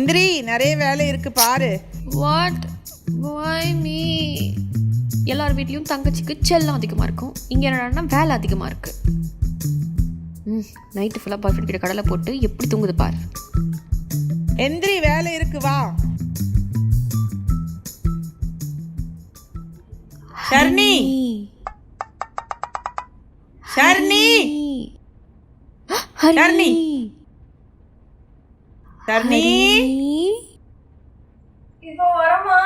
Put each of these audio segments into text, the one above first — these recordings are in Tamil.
எந்திரி நிறைய வேலை இருக்கு பாரு. வாட் வாய் மீ எல்லார் வீட்லேயும் தங்கச்சிக்கு செல்லம் அதிகமாக இருக்கும். இங்கே என்னடான்னா வேலை அதிகமாக இருக்கு. ம் நைட்டு ஃபுல்லாக பாய் ஃப்ரெண்ட் கிட்ட கடலை போட்டு எப்படி தூங்குது பார். எந்திரி வேலை இருக்கு வா. ஷர்ணி. ஷர்ணி. ஷர்ணி. ஷர்ணி இப்போ வரமா?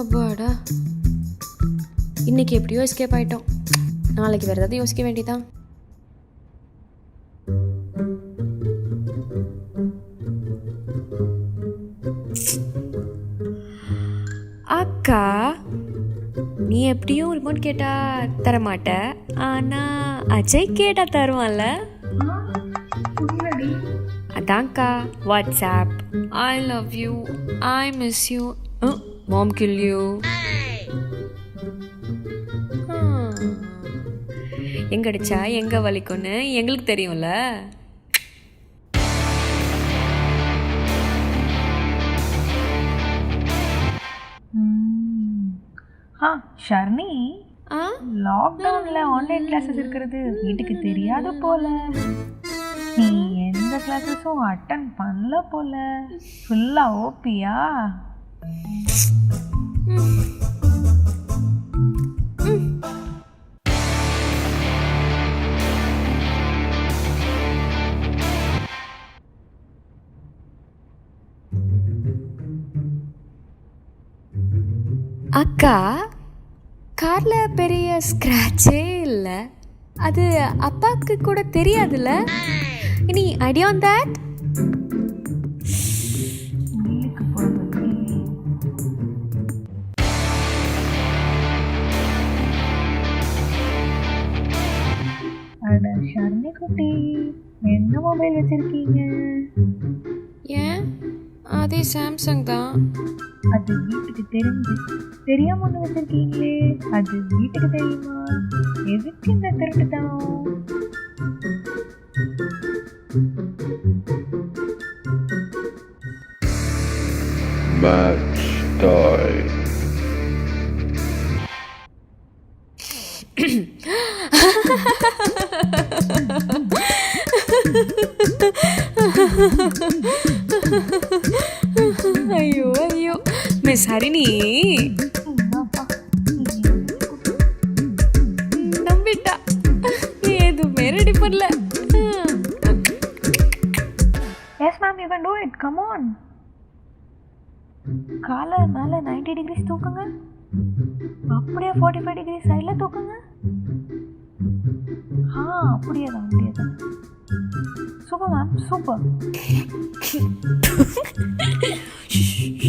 அப்பாடா. இன்னைக்கு எப்படியோ எஸ்கேப் ஆயிட்டோம். நாளைக்கு வேறு ஏதாவது யோசிக்க வேண்டியதான் எப்படியும் ரிமோட் கேட்டா தர மாட்ட ஆனா அஜய் கேட்டா தருவான்ல? அதான்க்கா WhatsApp. I love you I miss you mom kill you எங்க அடிச்சா? எங்க வலிக்கும்னு? எங்களுக்கு தெரியும்ல? ஆ ஷர்ணி. லாக்டவுன்ல ஆன்லைன் கிளாஸஸ் இருக்கிறது. வீட்டுக்கு தெரியாது போல. நீ எந்த கிளாஸஸும் அட்டன் பண்ணல போல. ஃபுல்லா ஓபியா அக்கா கார்ல பெரிய ஸ்க்ராட்சே இல்லை. அது அப்பாவுக்கு கூட தெரியாதுல்ல? இனி ஐடியா ஆன் தட் குட்டி என்ன மொபைல் வச்சிருக்கீங்க? ஏன்? அதே சாம்சங் தான். அது வீட்டுக்கு தெரிஞ்சு தெரியாம ஒண்ணு வச்சிருக்கீங்களே அது வீட்டுக்கு தெரியுமா? எதுக்கு இந்த திருட்டுத்தனம் Match die. மிஸ் ஹரிணி நம்பிட்டா. எதுவுமே ரெடி பண்ணல. Yes ma'am you can do it come on காலை மேலே நைன்டி டிகிரிஸ் தூக்குங்க. அப்படியே ஃபார்ட்டி ஃபைவ் டிகிரி சைடில் தூக்குங்க. ஆ அப்படியே தான் அப்படியே தான். Super ma'am super.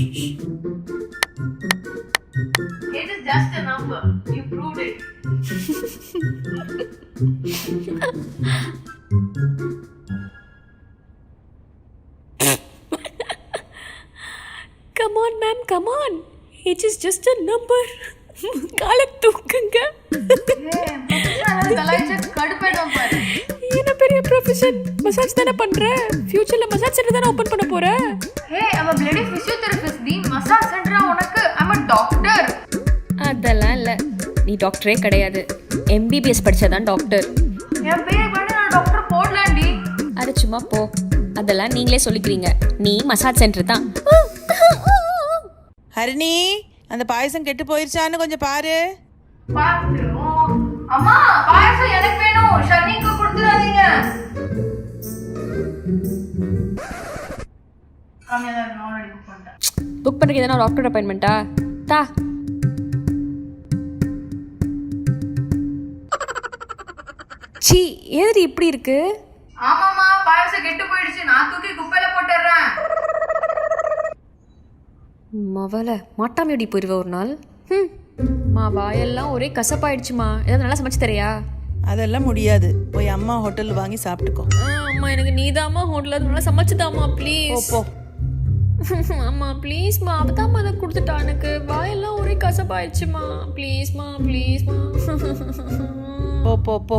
Come on ma'am come on it is just a number காலை தூக்குங்க. என்ன பெரிய ப்ரொஃபஷன் மசாஜ் தானே பண்ற? ஃபியூச்சர்ல மசாஜ் சென்டர் தானே ஓபன் பண்ண போற? Hey, I'm a bloody physiotherapist. The massage சென்டரா உனக்கு I'm a டாக்டர் அதெல்லாம் இல்ல. நீ டாக்டரே கிடையாது. எம்பிபிஎஸ் படிச்சதான் டாக்டர் என் பேர் வேண்டி நான் டாக்டர் போடலாண்டி அது சும்மா போ. அதெல்லாம் நீங்களே சொல்லிக்கிறீங்க. நீ மசாஜ் சென்டர் தான். ஹரிணி அந்த பாயசம் கெட்டு போயிருச்சான்னு கொஞ்சம் பாரு. அம்மா பாயசம் எனக்கு வேணும் ஷர்னிக்கு கொடுத்துடாதீங்க புக் பண்ணுறது எதனா டாக்டர் அப்பாயின்மெண்ட்டா தா. சி ஏது இப்படி இருக்கு? ஆமாம்மா பாயசம் கெட்டு போயிடுச்சு. நான் தூக்கி குப்பையில மவல மாட்டாமையடி போயிருவ ஒரு நாள்? ம் மா வாயெல்லாம் ஒரே கசப்பாயிடுச்சுமா. ஏதாவது நல்லா சமைச்சு தரையா? அதெல்லாம் முடியாது. போய் அம்மா ஹோட்டல் வாங்கி சாப்பிட்டுக்கோ. அம்மா எனக்கு நீதாம்மா ஹோட்டலில் நல்லா சமைச்சுதாம்மா ப்ளீஸ் போ அம்மா ப்ளீஸ்மா அவதாம்மா அதை கொடுத்துட்டா எனக்கு. வாயெல்லாம் ஒரே கசப்பாயிடுச்சுமா. ப்ளீஸ்மா ப்ளீஸ்மா போ போ போ.